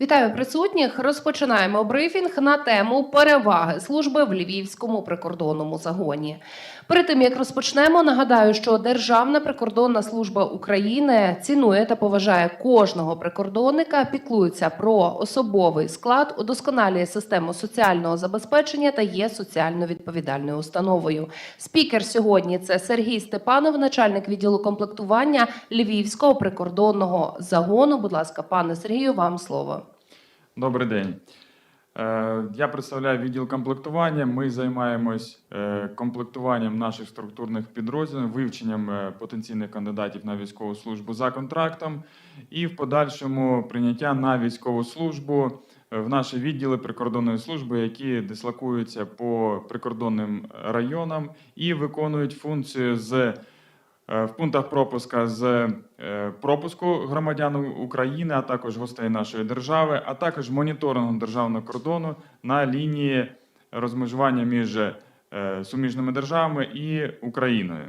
Вітаю присутніх. Розпочинаємо брифінг на тему переваги служби в Львівському прикордонному загоні. Перед тим як розпочнемо, нагадаю, що Державна прикордонна служба України цінує та поважає кожного прикордонника, піклується про особовий склад, удосконалює систему соціального забезпечення та є соціально відповідальною установою. Спікер сьогодні це Сергій Степанов, начальник відділу комплектування Львівського прикордонного загону. Будь ласка, пане Сергію, вам слово. Добрий день. Е, Я представляю відділ комплектування. Ми займаємось е, комплектуванням наших структурних підрозділів, вивченням е, потенційних кандидатів на військову службу за контрактом і в подальшому прийняття на військову службу в наші відділи прикордонної служби, які дислокуються по прикордонним районам і виконують функцію з в пунктах пропуска з е, пропуску громадян України, а також гостей нашої держави, а також моніторингу державного кордону на лінії розмежування між е, суміжними державами і Україною.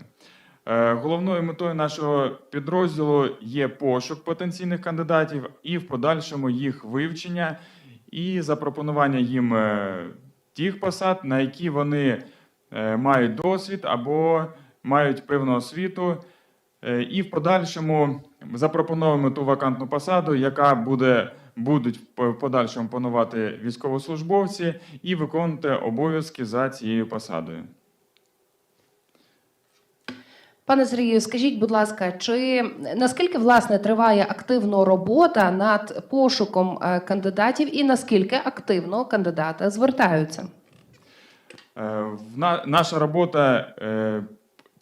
Е, Головною метою нашого підрозділу є пошук потенційних кандидатів і в подальшому їх вивчення і запропонування їм е, тих посад, на які вони е, мають досвід або мають певну освіту, е, і в подальшому запропонуємо ту вакантну посаду, яка буде будуть в подальшому панувати військовослужбовці і виконувати обов'язки за цією посадою. Пане Сергію, скажіть, будь ласка, чи наскільки власне триває активно робота над пошуком е, кандидатів і наскільки активно кандидати звертаються? Е, Наша робота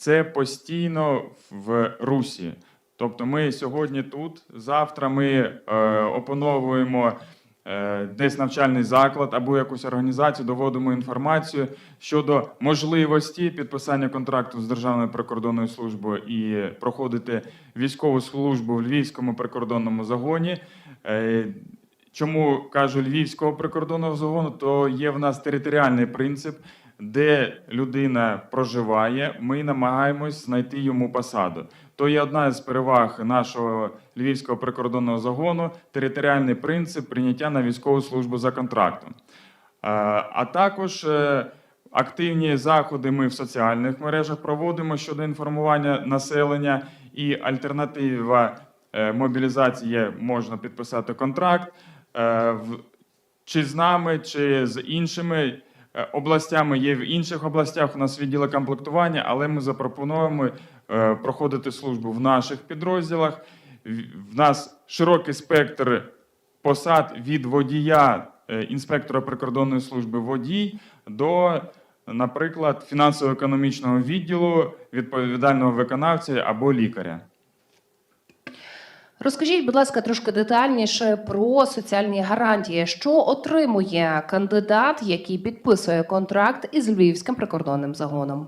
це постійно в русі. Тобто ми сьогодні тут, завтра ми е, опановуємо е, десь навчальний заклад або якусь організацію, доводимо інформацію щодо можливості підписання контракту з Державною прикордонною службою і проходити військову службу в Львівському прикордонному загоні. Е, Чому кажу Львівського прикордонного загону, то є в нас територіальний принцип, де людина проживає, ми намагаємось знайти йому посаду. То є одна з переваг нашого Львівського прикордонного загону територіальний принцип прийняття на військову службу за контрактом. А також е, активні заходи ми в соціальних мережах проводимо щодо інформування населення і альтернатива е, мобілізації можна підписати контракт. Е, Чи з нами, чи з іншими областями є в інших областях. У нас відділи комплектування, але ми запропонуємо е, проходити службу в наших підрозділах. В- В нас широкий спектр посад від водія е, інспектора прикордонної служби водій до, наприклад, фінансово-економічного відділу, відповідального виконавця або лікаря. Розкажіть, будь ласка, трошки детальніше про соціальні гарантії, що отримує кандидат, який підписує контракт із Львівським прикордонним загоном.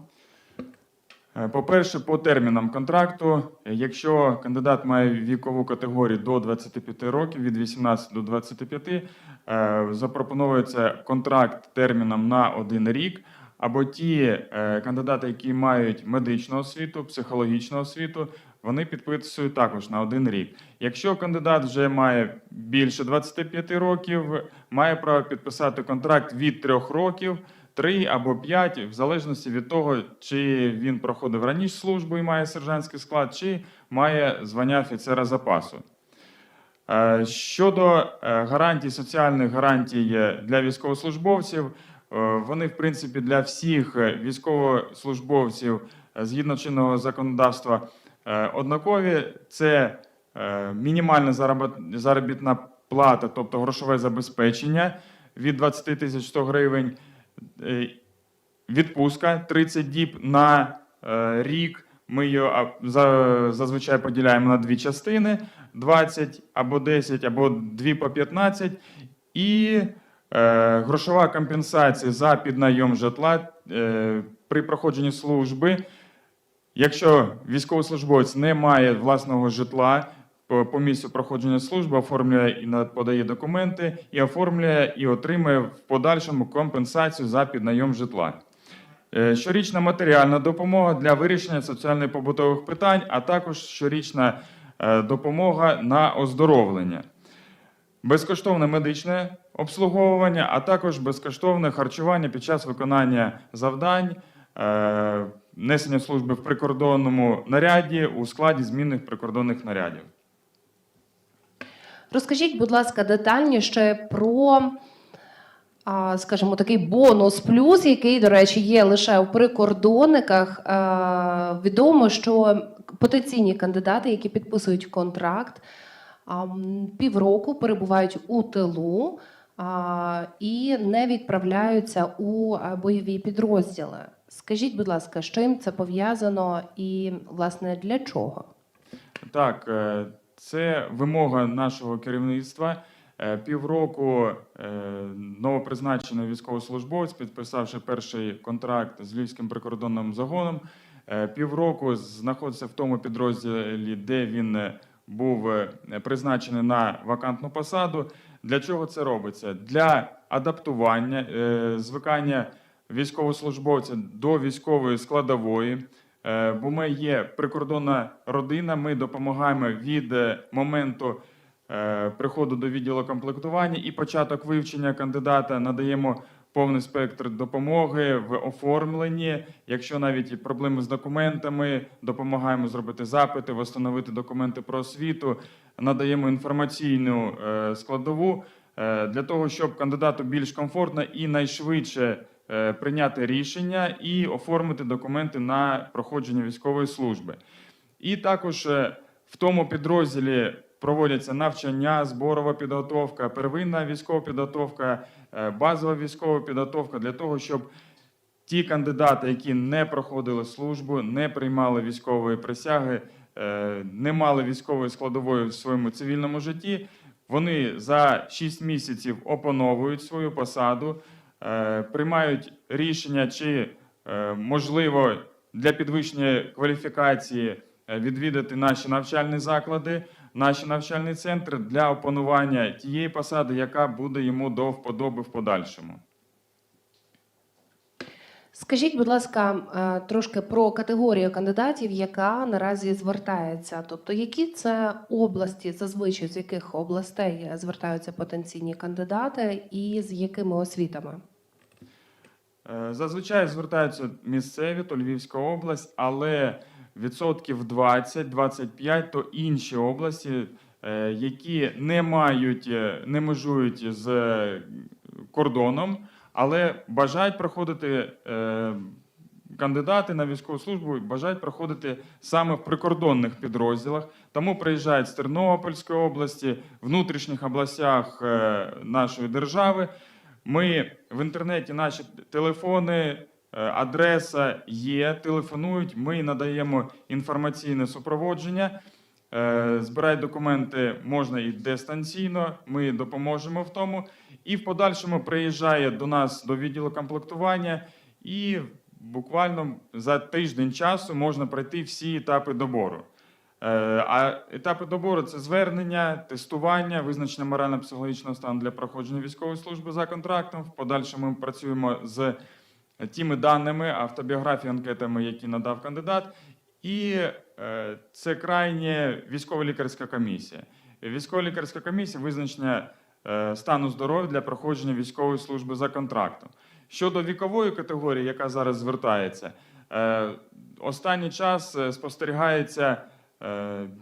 Е, По-перше, по термінам контракту, якщо кандидат має вікову категорію до 25 років, від 18 до 25, е, запропонується контракт терміном на один рік. Або ті е, кандидати, які мають медичну освіту, психологічну освіту, вони підписують також на один рік. Якщо кандидат вже має більше 25 років, має право підписати контракт від 3 років, 3 або 5, в залежності від того, чи він проходив раніше службу і має сержантський склад, чи має звання офіцера запасу. Е, Щодо е, гарантій, соціальних гарантій е, для військовослужбовців, вони, в принципі, для всіх військовослужбовців згідно чинного законодавства однакові. Це е, мінімальна заробітна плата, тобто грошове забезпечення від 20 тисяч 100 гривень, е, відпустка 30 діб на е, рік. Ми її зазвичай поділяємо на дві частини: 20 або 10, або 2 по 15. І е, грошова компенсація за піднайом житла е, при проходженні служби. Якщо військовослужбовець не має власного житла по, по місцю проходження служби, оформлює і подає документи, і оформлює і отримує в подальшому компенсацію за піднайом житла. Е, Щорічна матеріальна допомога для вирішення соціально-побутових питань, а також щорічна е, допомога на оздоровлення. безкоштовне медичне обслуговування, а також безкоштовне харчування під час виконання завдань, е, несення служби в прикордонному наряді у складі змінних прикордонних нарядів. Розкажіть, будь ласка, детальніше про, скажімо, такий бонус плюс, який, до речі, є лише у прикордонниках. Відомо, що потенційні кандидати, які підписують контракт, півроку перебувають у тилу і не відправляються у бойові підрозділи. Скажіть, будь ласка, з чим це пов'язано і, власне, для чого? Так, е, це вимога нашого керівництва. Е, Півроку е, новопризначений військовослужбовець, підписавши перший контракт з Львівським прикордонним загоном, півроку знаходиться в тому підрозділі, де він був призначений на вакантну посаду. Для чого це робиться? Для адаптування, звикання військовослужбовця до військової складової. Е, Бо ми є прикордонна родина, ми допомагаємо від е, моменту е, приходу до відділу комплектування і початок вивчення кандидата надаємо повний спектр допомоги в оформленні. Якщо навіть є проблеми з документами, допомагаємо зробити запити, встановити документи про освіту, надаємо інформаційну складову для того, щоб кандидату більш комфортно і найшвидше прийняти рішення і оформити документи на проходження військової служби. І також е, в тому підрозділі проводяться навчання, зборова підготовка, первинна військова підготовка, е, базова військова підготовка для того, щоб ті кандидати, які не проходили службу, не приймали військової присяги, е, не мали військової складової в своєму цивільному житті, вони за 6 місяців опановують свою посаду, е, приймають рішення, чи е, можливо для підвищення кваліфікації е, відвідати наші навчальні заклади, наші навчальні центри для опанування тієї посади, яка буде йому до вподоби в подальшому. Скажіть, будь ласка, е, трошки про категорію кандидатів, яка наразі звертається. Тобто, які це області, зазвичай з яких областей звертаються потенційні кандидати, і з якими освітами? Е, Зазвичай звертаються місцеві, то Львівська область, але відсотків 20-25 то інші області, е, які не мають, е, не межують з кордоном, але бажають проходити кандидати на військову службу, бажають проходити саме в прикордонних підрозділах. Тому приїжджають з Тернопільської області, внутрішніх областях нашої держави. Ми в інтернеті наші телефони, е, адреса є, телефонують. Ми надаємо інформаційне супроводження. Е, Збирають документи можна і дистанційно. Ми допоможемо в тому. І в подальшому приїжджає до нас до відділу комплектування, і буквально за тиждень часу можна пройти всі етапи добору. Е, А етапи добору це звернення, тестування, визначення морально-психологічного стану для проходження військової служби за контрактом. В подальшому ми працюємо з тими даними, автобіографією, анкетами, які надав кандидат. І е, це крайня військово-лікарська комісія. Військово-лікарська комісія визначення е, стану здоров'я для проходження військової служби за контрактом. Щодо вікової категорії, яка зараз звертається, останній час спостерігається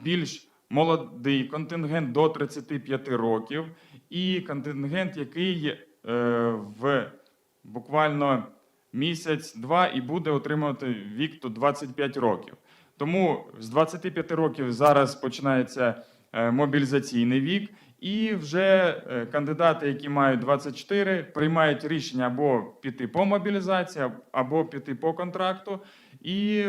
більш молодий контингент до 35 років, і контингент, який е, в буквально місяць-два і буде отримувати вік до 25 років. Тому з 25 років зараз починається е, мобілізаційний вік, і вже е, кандидати, які мають 24, приймають рішення або піти по мобілізації, або піти по контракту. І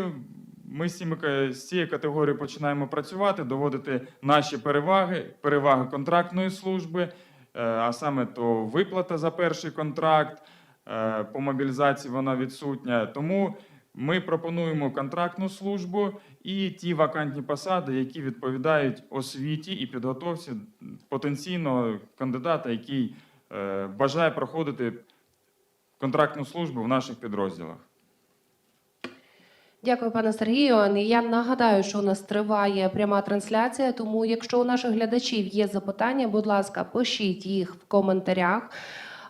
ми з, цими, ка- з цією категорією починаємо працювати, доводити наші переваги, переваги контрактної служби, е, а саме то виплата за перший контракт. е, По мобілізації вона відсутня. Тому ми пропонуємо контрактну службу і ті вакантні посади, які відповідають освіті і підготовці потенційного кандидата, який е, бажає проходити контрактну службу в наших підрозділах. Дякую, пане Сергію. Я нагадаю, що у нас триває пряма трансляція. Тому, якщо у наших глядачів є запитання, будь ласка, пишіть їх в коментарях.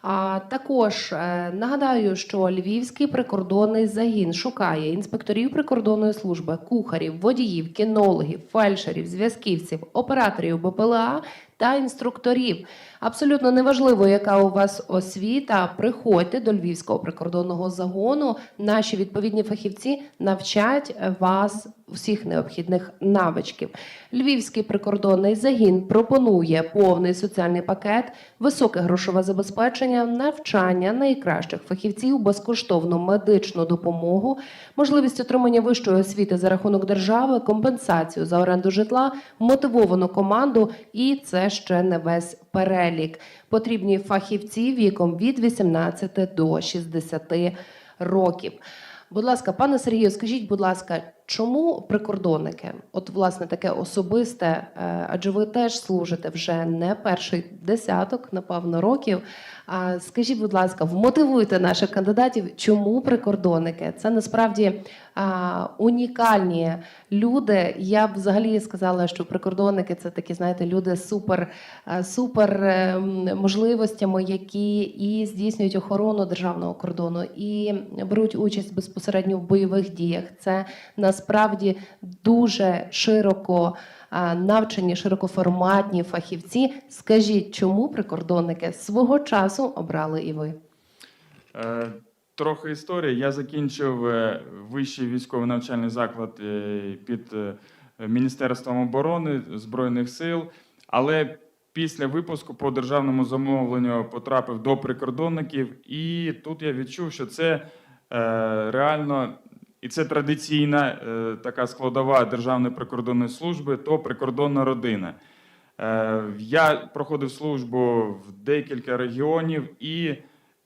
А також е, нагадаю, що Львівський прикордонний загін шукає інспекторів прикордонної служби, кухарів, водіїв, кінологів, фельдшерів, зв'язківців, операторів БПЛА та інструкторів. Абсолютно неважливо, яка у вас освіта. Приходьте до Львівського прикордонного загону. Наші відповідні фахівці навчать вас всіх необхідних навичків. Львівський прикордонний загін пропонує повний соціальний пакет, високе грошове забезпечення, навчання найкращих фахівців, безкоштовну медичну допомогу, можливість отримання вищої освіти за рахунок держави, компенсацію за оренду житла, мотивовану команду, і це ще не весь перелік. Потрібні фахівці віком від 18 до 60 років. Будь ласка, пане Сергію, скажіть, будь ласка, чому прикордонники? От, власне, таке особисте, е, адже ви теж служите вже не перший десяток, напевно, років. Скажіть, будь ласка, вмотивуйте наших кандидатів, чому прикордонники? Це насправді а, унікальні люди. Я б взагалі сказала, що прикордонники це такі, знаєте, люди з супер, е, супер е, можливостями, які і здійснюють охорону державного кордону, і беруть участь безпосередньо в бойових діях. Це насправді дуже широко навчені, широкоформатні фахівці. Скажіть, чому прикордонники свого часу обрали і ви? Е, Трохи історії. Я закінчив е, вищий військовий навчальний заклад е, під Міністерством оборони Збройних сил, але після випуску по державному замовленню потрапив до прикордонників, і тут я відчув, що це реально і це традиційна е, така складова Державної прикордонної служби, то прикордонна родина. Е, Я проходив службу в декілька регіонів і,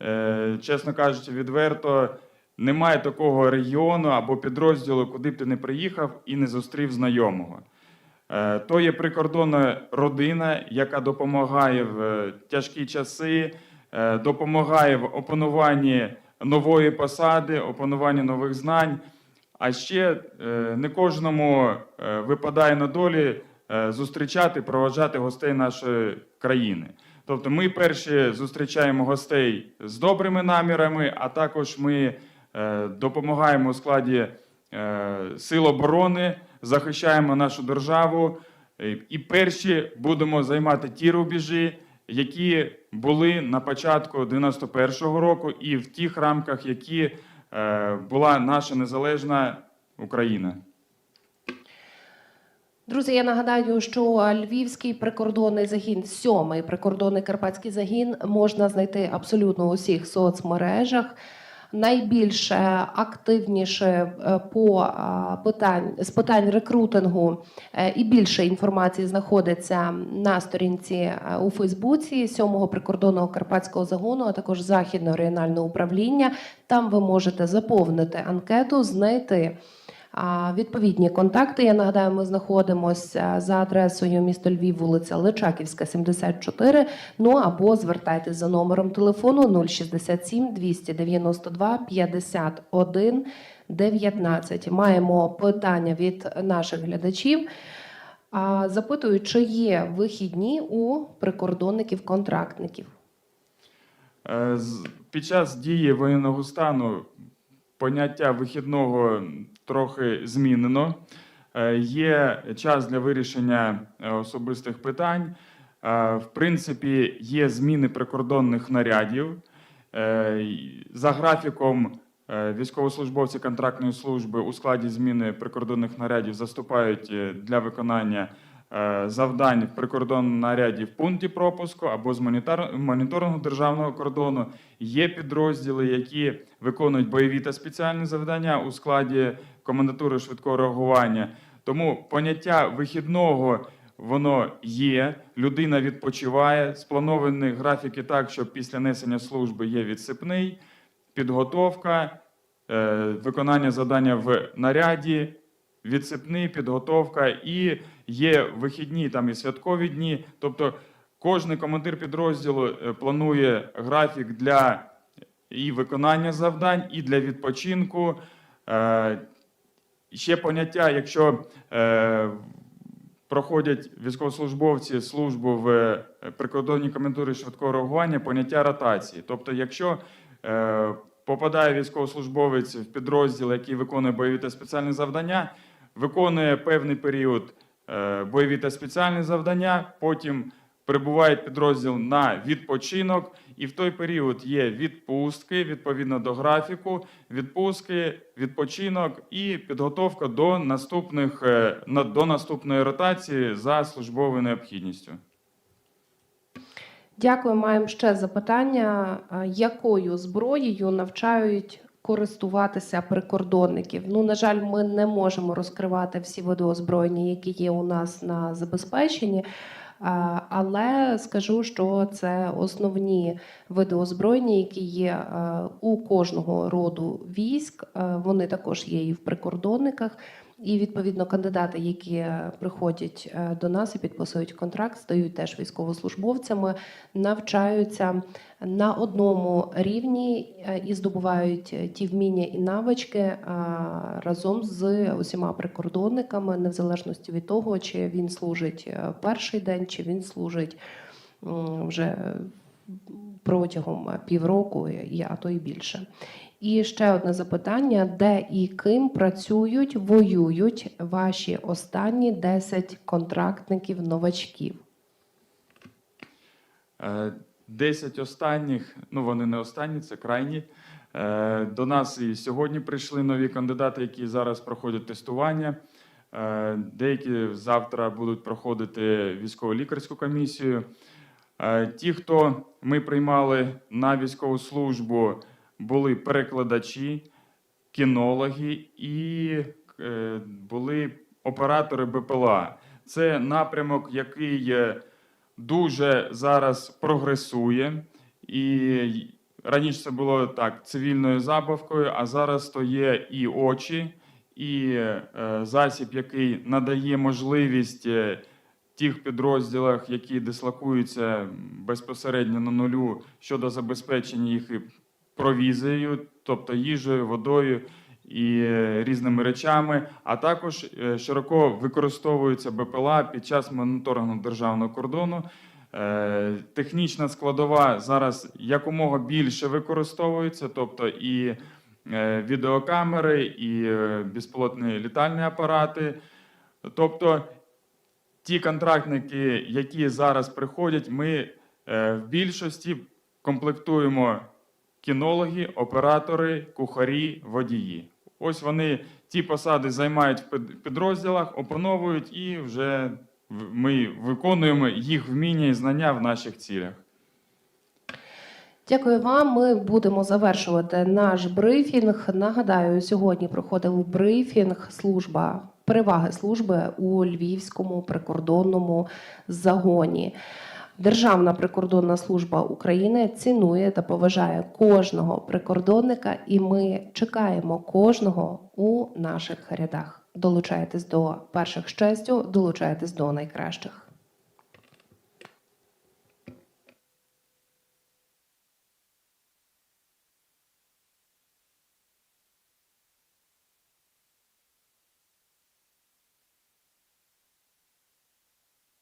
е, чесно кажучи, відверто немає такого регіону або підрозділу, куди б ти не приїхав і не зустрів знайомого. То є прикордонна родина, яка допомагає в тяжкі часи, допомагає в опануванні нової посади, опануванні нових знань. А ще е, не кожному е, випадає на долі е, зустрічати, проважати гостей нашої країни. Тобто ми перші зустрічаємо гостей з добрими намірами, а також ми допомагаємо у складі сил оборони, захищаємо нашу державу. І перші будемо займати ті рубежі, які були на початку 91-го року, і в тих рамках, які е, була наша незалежна Україна. Друзі, я нагадаю, що Львівський прикордонний загін, сьомий прикордонний карпатський загін можна знайти абсолютно у всіх соцмережах. Найбільше активніше е, по питань з питань рекрутингу е, і більше інформації знаходиться на сторінці е, у Фейсбуці 7-го прикордонного карпатського загону, а також західного регіонального управління. Там ви можете заповнити анкету, знайти Відповідні контакти. Я нагадаю, ми знаходимося за адресою місто Львів, вулиця Личаківська, 74. Ну або звертайтесь за номером телефону 067 292 51 19. Маємо питання від наших глядачів. А, Запитують, чи є вихідні у прикордонників-контрактників. Е, Під час дії воєнного стану поняття вихідного трохи змінено. Е, Є час для вирішення е, особистих питань. Е, В принципі, є зміни прикордонних нарядів. За графіком військовослужбовці контрактної служби у складі зміни прикордонних нарядів заступають для виконання завдань в прикордонному наряді в пункті пропуску або з моніторингу державного кордону. Є підрозділи, які виконують бойові та спеціальні завдання у складі комендатури швидкого реагування. Тому поняття вихідного воно є. Людина відпочиває. Сплановані графіки так, що після несення служби є відсипний, підготовка, е, виконання завдання в наряді, відсипний, підготовка і є вихідні там і святкові дні. Тобто кожен командир підрозділу е, планує графік для і виконання завдань, і для відпочинку. Е, ще поняття, якщо е, проходять військовослужбовці службу в прикордонній комендурі швидкого реагування, поняття ротації. Тобто, якщо попадає військовослужбовець в підрозділ, який виконує бойові та спеціальні завдання, виконує певний період е, бойові та спеціальні завдання, потім прибуває підрозділ на відпочинок, і в той період є відпустки відповідно до графіку, відпустки, відпочинок і підготовка до наступних е, до наступної ротації за службовою необхідністю. Дякую. Маємо ще запитання. Якою зброєю навчають користуватися прикордонників? Ну, на жаль, ми не можемо розкривати всі види озброєння, які є у нас на забезпеченні. Але скажу, що це основні види озброєння, які є е, у кожного роду військ. Е, Вони також є і в прикордонниках. І відповідно кандидати, які е, приходять е, до нас і підписують контракт, стають теж військовослужбовцями, навчаються на одному рівні е, і здобувають ті вміння і навички разом з усіма прикордонниками, не в залежності від того, чи він служить перший день, чи він служить вже протягом півроку, а то і більше. І ще одне запитання: де і ким працюють, воюють ваші останні 10 контрактників новачків? Е, 10 останніх, ну вони не останні, це крайні. Е, До нас і сьогодні прийшли нові кандидати, які зараз проходять тестування. Е, Деякі завтра будуть проходити військово-лікарську комісію. Е, Ті, хто ми приймали на військову службу, були перекладачі, кінологи і е, були оператори БПЛА. Це напрямок, який е, дуже зараз прогресує. І раніше це було так цивільною забавкою, а зараз то є і очі, і е, засіб, який надає можливість тих підрозділах, які дислокуються безпосередньо на нулю щодо забезпечення їх провізією, тобто їжею, водою і е, різними речами, а також е, широко використовується БПЛА під час моніторингу державного кордону. Е, Технічна складова зараз якомога більше використовується, тобто і відеокамери, і безпілотні літальні апарати. Тобто ті контрактники, які зараз приходять, ми в більшості комплектуємо кінологи, оператори, кухарі, водії. Ось вони ті посади займають в підрозділах, опановують і вже ми виконуємо їх вміння і знання в наших цілях. Дякую вам. Ми будемо завершувати наш брифінг. Нагадаю, сьогодні проходив брифінг служба переваги служби у Львівському прикордонному загоні. Державна прикордонна служба України цінує та поважає кожного прикордонника, і ми чекаємо кожного у наших рядах. Долучайтесь до перших щастю, долучайтесь до найкращих.